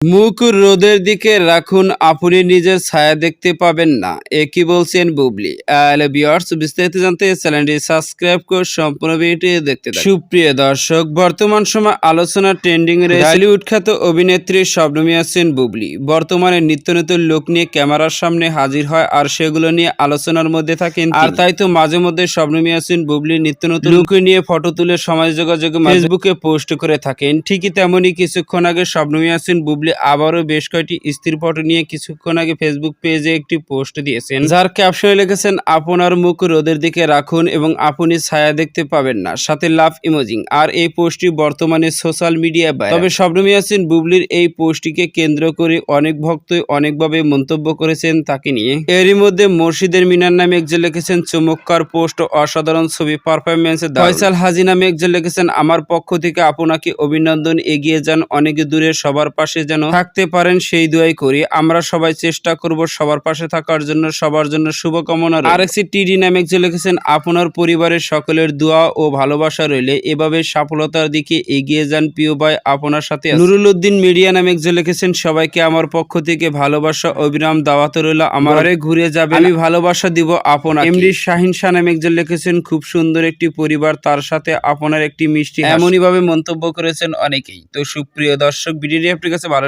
মুখ রোদের দিকে রাখুন আপনি নিজের ছায়া দেখতে পাবেন না। এ কি বলছেন বুবলি? বিস্তারিত জানতে চ্যানেলটি সাবস্ক্রাইব করে সম্পূর্ণ ভিডিওটি দেখতে সুপ্রিয় দর্শক বর্তমান সময় আলোচনা ট্রেন্ডিং এর বলিউড খ্যাত অভিনেত্রী শবনমী আছেন বুবলি। বর্তমানে নিত্য নতুন লোক নিয়ে ক্যামেরার সামনে হাজির হয় আর সেগুলো নিয়ে আলোচনার মধ্যে থাকেন আর তাই তো মাঝে মধ্যে শবনমী আছেন বুবলি নিত্য নতুন লুক নিয়ে ফটো তুলে সমাজ যোগাযোগ ফেসবুকে পোস্ট করে থাকেন। ঠিকই তেমনই কিছুক্ষণ আগে শবনমী আছেন বুবলি আবারও বেশ কয়েকটি স্ত্রীর ফটো নিয়ে কিছুক্ষণ আগে ফেসবুক পেজে একটি পোস্ট দিয়েছেন। যার ক্যাপশনে লিখেছেন, আপনার মুখ রোদের দিকে রাখুন এবং আপনি ছায়া দেখতে পাবেন না। সাথে লাভ ইমোজিং। আর এই পোস্টটি বর্তমানে সোশ্যাল মিডিয়ায় তবে আছেন বুবলির এই পোস্টটিকে কেন্দ্র করে অনেক ভক্তই অনেকভাবে মন্তব্য করেছেন তাকে নিয়ে। এরই মধ্যে মসজিদের মিনার নামে একজন লিখেছেন, চমৎকার পোস্ট অসাধারণ ছবি পারফরমেন্স ফয়সাল হাজি নামে একজন লিখেছেন, আমার পক্ষ থেকে আপনাকে অভিনন্দন, এগিয়ে যান, অনেক দূরে সবার পাশে যেন থাকতে পারেন সেই দোয়াই করি। আমরা সবাই চেষ্টা করব সবার পাশে থাকার জন্য সবার জন্য শুভকামনা আর একটি টিডি নামে একজন লিখেছেন আপনার পরিবারের সকলের দোয়া ও ভালোবাসা রইলে এভাবে সফলতার দিকে এগিয়ে যান প্রিয় ভাই আপনার সাথে। নুরুল উদ্দিন মিডিয়া নামে একজন লিখেছেন সবাইকে আমার পক্ষ থেকে ভালোবাসা অবিরাম দাওয়াত রইল। আমার ঘরে ঘুরে যাবে আমি ভালোবাসা দিব আপনার এমডি শাহিন শাহ নামে একজন লিখেছেন খুব সুন্দর একটি পরিবার তার সাথে আপনার একটি মিষ্টি এমনই ভাবে মন্তব্য করেছেন অনেকেই। তো সুপ্রিয় দর্শক ভিডিওটি আপনার কাছে ভালো